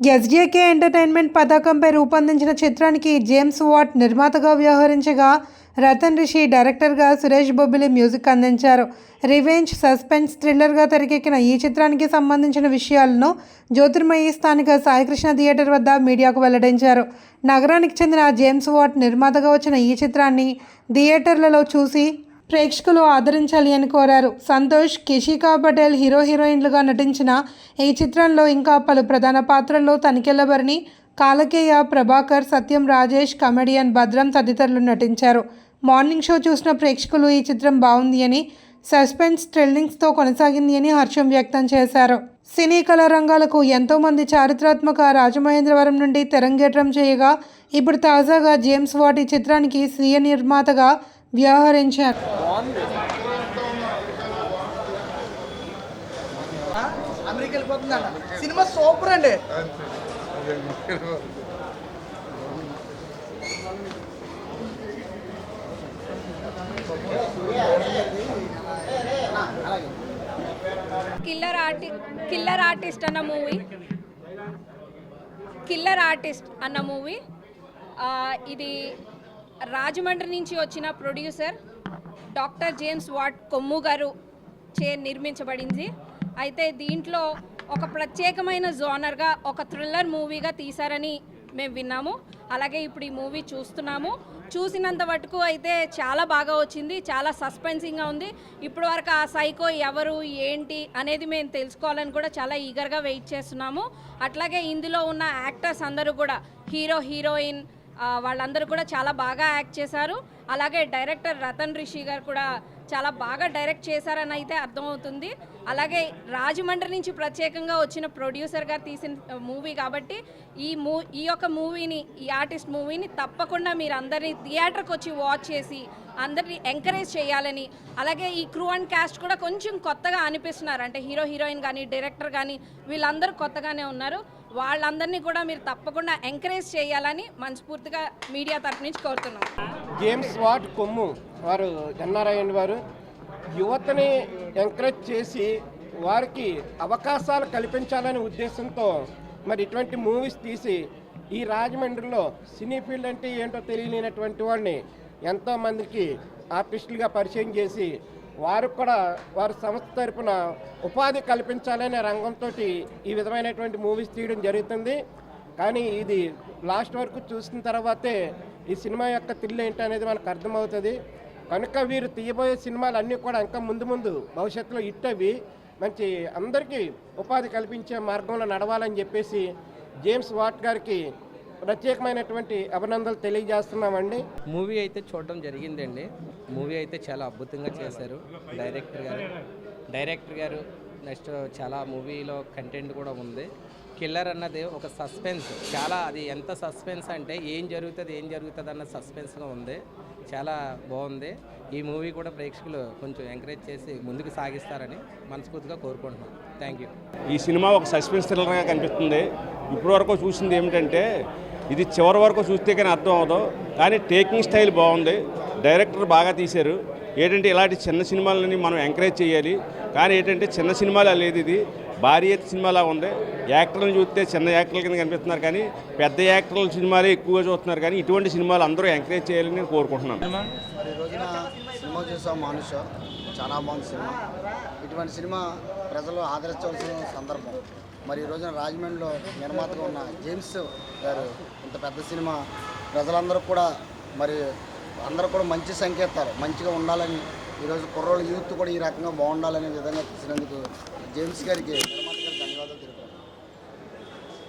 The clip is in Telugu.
ఎస్జేకే ఎంటర్టైన్మెంట్ పథకంపై రూపొందించిన చిత్రానికి జేమ్స్ వాట్ నిర్మాతగా వ్యవహరించగా రతన్ రిషి డైరెక్టర్గా సురేష్ బొబ్బిలి మ్యూజిక్ అందించారు. రివెంజ్ సస్పెన్స్ థ్రిల్లర్గా తెరకెక్కిన ఈ చిత్రానికి సంబంధించిన విషయాలను జ్యోతిర్మయి స్థానిక సాయికృష్ణ థియేటర్ వద్ద మీడియాకు వెల్లడించారు. నగరానికి చెందిన జేమ్స్ వాట్ నిర్మాతగా వచ్చిన ఈ చిత్రాన్ని థియేటర్లలో చూసి ప్రేక్షకులు ఆదరించాలి అని కోరారు. సంతోష్ కిషికా పటేల్ హీరో హీరోయిన్లుగా నటించిన ఈ చిత్రంలో ఇంకా పలు ప్రధాన పాత్రల్లో తనికెళ్ళబరిని కాలకేయ ప్రభాకర్ సత్యం రాజేష్ కమెడియన్ భద్రం తదితరులు నటించారు. మార్నింగ్ షో చూసిన ప్రేక్షకులు ఈ చిత్రం బాగుంది అని సస్పెన్స్ థ్రిల్లింగ్స్తో కొనసాగింది అని హర్షం వ్యక్తం చేశారు. సినీ కళా రంగాలకు ఎంతోమంది చారిత్రాత్మక రాజమహేంద్రవరం నుండి తెరంగేట్రం చేయగా ఇప్పుడు తాజాగా జేమ్స్ వాట్ ఈ చిత్రానికి స్వీయ నిర్మాతగా వ్యవహరించారు. సినిమా సూపర్ అండి. కిల్లర్ ఆర్టి కిల్లర్ ఆర్టిస్ట్ అన్న మూవీ కిల్లర్ ఆర్టిస్ట్ అన్న మూవీ ఇది రాజమండ్రి నుంచి వచ్చిన producer doctor James Watt Kommu garu చే నిర్మించబడింది. అయితే దీంట్లో ఒక ప్రత్యేకమైన జోనర్గా ఒక థ్రిల్లర్ మూవీగా తీశారని మేము విన్నాము. అలాగే ఇప్పుడు ఈ మూవీ చూస్తున్నాము. చూసినంత వరకు అయితే చాలా బాగా వచ్చింది చాలా సస్పెన్సింగ్గా ఉంది. ఇప్పుడు వరకు ఆ సైకో ఎవరు ఏంటి అనేది మేము తెలుసుకోవాలని కూడా చాలా ఈగర్గా వెయిట్ చేస్తున్నాము. అట్లాగే ఇందులో ఉన్న యాక్టర్స్ అందరూ కూడా హీరో హీరోయిన్ వాళ్ళందరూ కూడా చాలా బాగా యాక్ట్ చేశారు. అలాగే డైరెక్టర్ రతన్ రిషి గారు కూడా చాలా బాగా డైరెక్ట్ చేశారని అయితే అర్థమవుతుంది. అలాగే రాజమండ్రి నుంచి ప్రత్యేకంగా వచ్చిన ప్రొడ్యూసర్ గారు తీసిన మూవీ కాబట్టి ఈ మూ ఈ యొక్క మూవీని ఈ ఆర్టిస్ట్ మూవీని తప్పకుండా మీరు అందరినీ థియేటర్కి వచ్చి వాచ్ చేసి అందరినీ ఎంకరేజ్ చేయాలని అలాగే ఈ క్రూ అండ్ క్యాస్ట్ కూడా కొంచెం కొత్తగా అనిపిస్తున్నారు. అంటే హీరో హీరోయిన్ కానీ డైరెక్టర్ కానీ వీళ్ళందరూ కొత్తగానే ఉన్నారు. వాళ్ళందరినీ కూడా మీరు తప్పకుండా ఎంకరేజ్ చేయాలని మనస్ఫూర్తిగా మీడియా తరఫు నుంచి కోరుతున్నాం. జేమ్స్ వాట్ కొమ్ము వారు ఎన్ఆర్ఐఎన్ వారు. యువతని ఎంకరేజ్ చేసి వారికి అవకాశాలు కల్పించాలనే ఉద్దేశంతో మరి ఇటువంటి మూవీస్ తీసి ఈ రాజమండ్రిలో సినీ ఫీల్డ్ అంటే ఏంటో తెలియలేనటువంటి వాడిని ఎంతోమందికి ఆర్టిస్టులుగా పరిచయం చేసి వారికి కూడా వారి సంస్థ తరపున ఉపాధి కల్పించాలనే రంగంతో ఈ విధమైనటువంటి మూవీస్ తీయడం జరుగుతుంది. కానీ ఇది లాస్ట్ వరకు చూసిన తర్వాతే ఈ సినిమా యొక్క తిల్లు ఏంటి అనేది మనకు అర్థమవుతుంది. కనుక వీరు తీయబోయే సినిమాలు అన్నీ కూడా ఇంకా ముందు ముందు భవిష్యత్తులో ఇట్టవి మంచి అందరికీ ఉపాధి కల్పించే మార్గంలో నడవాలని చెప్పేసి జేమ్స్ వాట్ గారికి ప్రత్యేకమైనటువంటి అభినందనలు తెలియజేస్తున్నామండి. మూవీ అయితే చూడడం జరిగిందండి. మూవీ అయితే చాలా అద్భుతంగా చేశారు. డైరెక్టర్ గారు డైరెక్టర్ గారు నెక్స్ట్ చాలా మూవీలో కంటెంట్ కూడా ఉంది. కిల్లర్ అన్నది ఒక సస్పెన్స్. చాలా అది ఎంత సస్పెన్స్ అంటే ఏం జరుగుతుంది ఏం జరుగుతుంది అన్న సస్పెన్స్గా ఉంది. చాలా బాగుంది. ఈ మూవీ కూడా ప్రేక్షకులు కొంచెం ఎంకరేజ్ చేసి ముందుకు సాగిస్తారని మనస్ఫూర్తిగా కోరుకుంటున్నాను థ్యాంక్ యూ. ఈ సినిమా ఒక సస్పెన్స్ థ్రిల్లర్గా కనిపిస్తుంది. ఇప్పటి వరకు చూసింది ఏమిటంటే ఇది చివరి వరకు చూస్తే కానీ అర్థం అవ్వదు కానీ టేకింగ్ స్టైల్ బాగుంది. డైరెక్టర్ బాగా తీశారు. ఏంటంటే ఇలాంటి చిన్న సినిమాలని మనం ఎంకరేజ్ చేయాలి. కానీ ఏంటంటే చిన్న సినిమాలా లేదు ఇది. భారీ ఎత్తు సినిమాలా ఉంది. యాక్టర్లను చూస్తే చిన్న యాక్టర్ల కింద కనిపిస్తున్నారు కానీ పెద్ద యాక్టర్ల సినిమాలే ఎక్కువగా చూస్తున్నారు కానీ ఇటువంటి సినిమాలు అందరూ ఎంకరేజ్ చేయాలని నేను కోరుకుంటున్నాను. ఈ రోజున సినిమా చూసాం మానుష. చాలా బాగుంది సినిమా. ఇటువంటి సినిమా ప్రజలు ఆదరించవలసిన సందర్భం. మరి ఈ రోజున రాజమండ్రిలో నిర్మాతగా ఉన్న జేమ్స్ గారు ఇంత పెద్ద సినిమా ప్రజలందరూ కూడా మరి అందరూ కూడా మంచి సంకేతాలు. మంచిగా ఉండాలని ఈరోజు కుర్రోళ్ళ యూత్ కూడా ఈ రకంగా బాగుండాలనే విధంగా తీసినందుకు జేమ్స్ గారికి